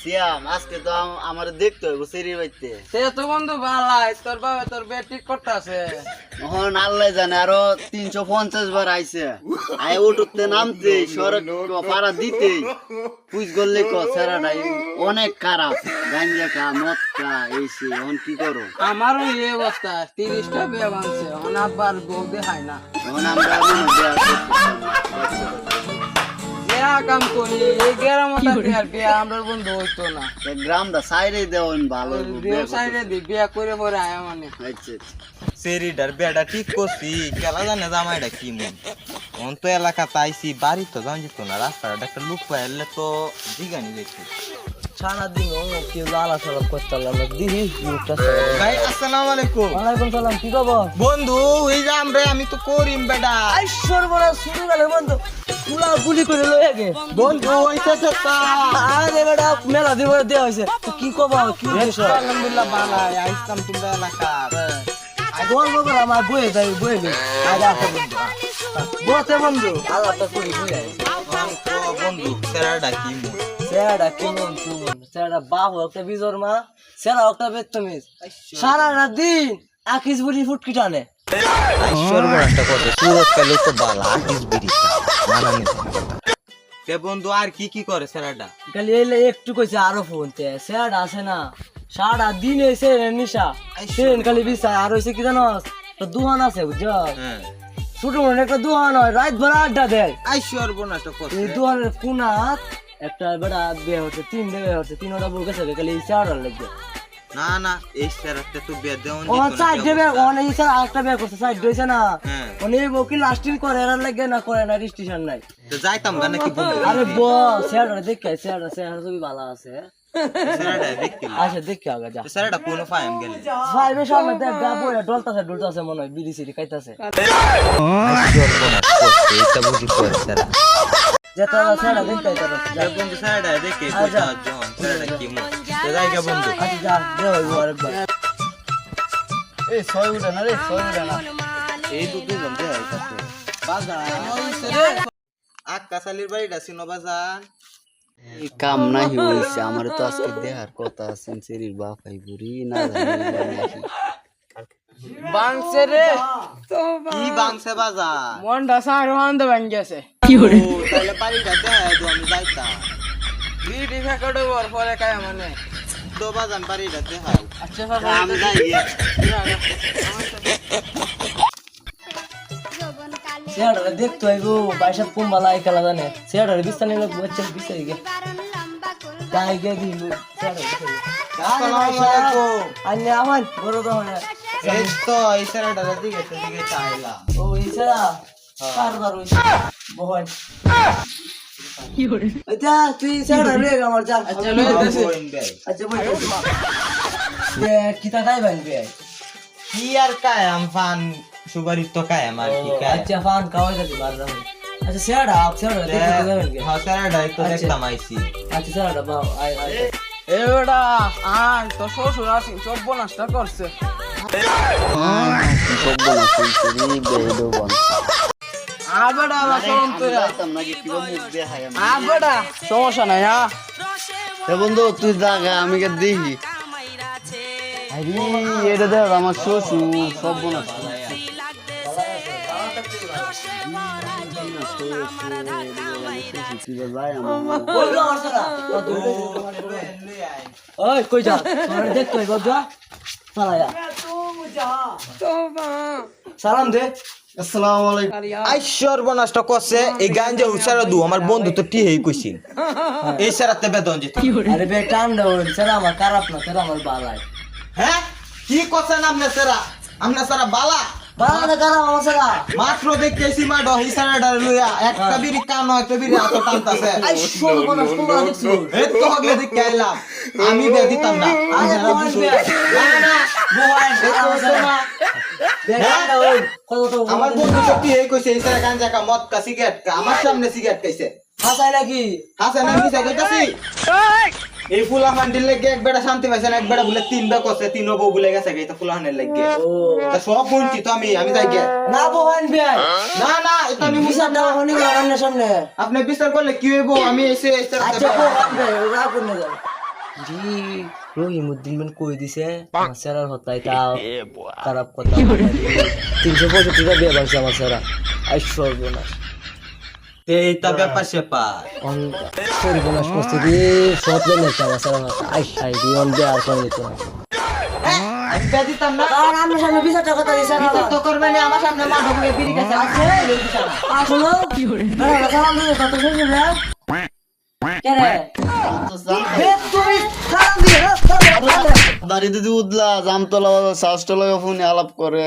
সিয়াম আজকে তো আমার দেখতে হইব সেরি বাইতে সে তো বন্ধু ভালাই তোর বাবা তোর বে ঠিক করতে আছে আল্লাহ জানে আরও তিনশো পঞ্চাশ বার আইছে। উঠতে নামতে সড়ক পাড়া দিতে। পুজ করলে ক সেরাটাই অনেক খারাপ। গাঞ্জা কা মদ কা এই সে এখন কি করো? আমারও এই অবস্থা তিরিশটা বিয়ে ভাঙছে এখন বউ দেখায় না। এখন আমরা কাম করি। এই গ্রাম বিয়ার বিয়া আমরা বন্ধু হইতো না। গ্রামটা সাইডে দেওয়ান ভালো সাইডে দি বিয়া করে পরে আয়া মানে। আচ্ছা আচ্ছা। সেরিডার বেটা ঠিক করছি কেলা জানে জামাইটা কি মন। অন তো এলাকা বাড়ি তো জান যেত না রাস্তাটা একটা লুক পাইলে তো জিগানি যেত। সারাদিন ও কেউ আলাপ করতে পারলাম না দিহি লোকটা ভাই আসসালামু আলাইকুম। ওয়ালাইকুম সালাম কি খবর? বন্ধু ওই যে আমরা আমি তো করিম বেটা। আইশ্বর বড় শুরু গেলে বন্ধু। পুলা গুলি করে লয়ে গে বন্ধু তো আরে বেটা মেলা দিব হয়েছে তো কি খবর কি হয়েছে আলহামদুলিল্লাহ বালাই আইসলাম তোমরা এলাকা গল্প করে আমার বয়ে যাই বয়ে গে আজ আসো বন্ধু। বসে বন্ধু। আলাপটা করি বন্ধু সেরাটা কি সেটা কেমন সেটা বাপ একটা বিজর মা সেটা একটা বেতমিজ সারা দিন। আকিস বুড়ি ফুটকি টানে। তো বন্ধু আর কি কি করে সেরাটা খালি এলে একটু কইছে আরও ফোন তে সেট আছে না। সারা দিন এসে নিশা। সেন খালি বিছায় আর হইছে কি জানোস তো দুহান আছে বুঝছ? হ্যাঁ। ছোট মনে একটা দুহান হয় রাত ভর আড্ডা দেয়। আইশ্বর বড় একটা কথা এই দুহানের কুনাত একটা বেড়া বিয়ে হচ্ছে তিন বিয়ে হচ্ছে তিন ওটা বউ গেছে খালি এই চার লাগবে। না না এই সেরাতে তো বিয়ে দেওয়া ও সাইড দেবে অনেক স্যার আরেকটা বিয়ে করছে সাইড দিয়েছে না। হ্যাঁ। অনেক লাস্টিং করে এর লাগে না করে না রেজিস্ট্রেশন নাই। তো যাইতাম গা নাকি বন্ধু আরে বস স্যার দেখে স্যার স্যার ছবি ভালো আছে। সেরাটা দেখতে আচ্ছা দেখে যা। সেরাটা কোনো ফাইম গেলে। ভাইবে সামনে দেখ গা বইয়া ডলতাছে ডলতাছে মনে হয় বিড়ি সিড়ি খাইতাছে। এইটা বুঝি করে সেরা যে তোরা সেটা দেখতে তোরা যা এ বন্ধু সেরাটা দেখে আচ্ছা। কোথা জন সেরাটা কি মন তো যাই গা বন্ধু। আচ্ছা যা হইব আরেকবার এই ছয় উঠে না রে ছয় উঠে না। এই তো দুজন দেয় কাছে বাজার আক্কা শালির বাড়িটা ছিল বাজার কাম নাহি হইছে আমার তো আজকে দেহার কথা আছে সেরির বাপ আই বুড়ি না রে কি বাংছে বাজার? মনটা সার হান্দে ভাঙ্গেছে। ও তাহলে বাড়িটা দেয় তো আমি যাইতাম। বিড়ি ফেকাড়ে পরে কায় মানে। তো বাজান বাড়িটা দেখাও আচ্ছা যাই গিয়ে। সেটা দেখতে হইব বাইসা কোন বালা এই খেলা জানে। সেটা বিস্তানি লোক বচ্চা বিস্তারি গে তাই গে দিল। সেটা আসসালামু আলাইকুম। আন্নে আমার বড় তো হয় এই তো এই সেরাটা দিকে দিকে চাইলাম। ও ইসরা কারবার হইছে। বহন। আচ্ছা তুই সেটা রে আমার যা আচ্ছা লই দেয়। আচ্ছা বই দে কিতা খাই বানবে কি আর কায়াম ফান সুপারির তো কায়াম আর কি কায়াম আচ্ছা ফান খাওয়াই যাবে বার আচ্ছা সেটা আপ সেটা দেখতে যাবেন কে হ্যাঁ সেরাটাই তো আচ্ছা। দেখতাম আইছি আচ্ছা সেটা বাও আই আই এবারটা আয় তো শ্বশুর আসি সব বনাসটা করছে সব বলা কইছে রে বেডো বন আবেডা তোরা আবেডা সমস্যা নাই হ্যাঁ। বন্ধু তুই জাগা আমি কে দেখি। আরে এটা দেখ আমার শ্বশুর সব ওই কই যা? দেখ কই সালাম দে। আসসালামু আলাইকুম। আই সর্বনাশটা করছে এই গাঞ্জা দু আমার বন্ধু তো টিহেই কইছিল এই সেরাতে বেদন যেত আরে বে টান দাও সালা আমার খারাপ না সালা আমার বালাই হ্যাঁ? কি করছেন আপনি সেরা? আপনি সেরা বালা? বালা না খারাপ আমার সালা মাত্র দেখতেছি মা ডহি সেরাটা লইয়া একটা বিড়ি কানো একটা বিড়ি হাত টানতাছে। আই শোন কোন কোন দেখছ। এই তো হগলে দেখে আইলাম। আমি বে দিতাম না। আমার তো আমার বন্ধু তো টিহেই কইছে এই সেরা গাঞ্জা কা মদ কা সিগারেট কা আমার সামনে সিগারেট খাইছে। হাসাই নাকি? না এই ফুলা হান্ডিল লেগে এক বেটা শান্তি পাইছে না এক বেটা বলে তিন বে করছে তিন বউ বলে গেছে এটা ফুলা লেগে। ও। তা সব বলছি তো আমি আমি যাই গে না বহান বে না না এটা আমি মিশা দাও হনি আমার সামনে। আপনি বিচার করলে কি হইব? আমি এসে আচ্ছা বহান করে যাও জি রহিমুদ্দিন মান কই দিছে আমার স্যারের হতাই তাও খারাপ কথা তিনশো পঁয়ষট্টি টাকা বিয়ে ভাঙছে আমার স্যারা আই সর্বনাশ এইটা ব্যাপার স্যাপার অন সর্বনাশ করছে কি সব জানি একটা আমার স্যারের হতা আই সাই দি অন বিয়ে আর করে আর তো আছে। আসলে বাড়িতে যদি উদলা জামতলা সাজতলা ফোনে আলাপ করে?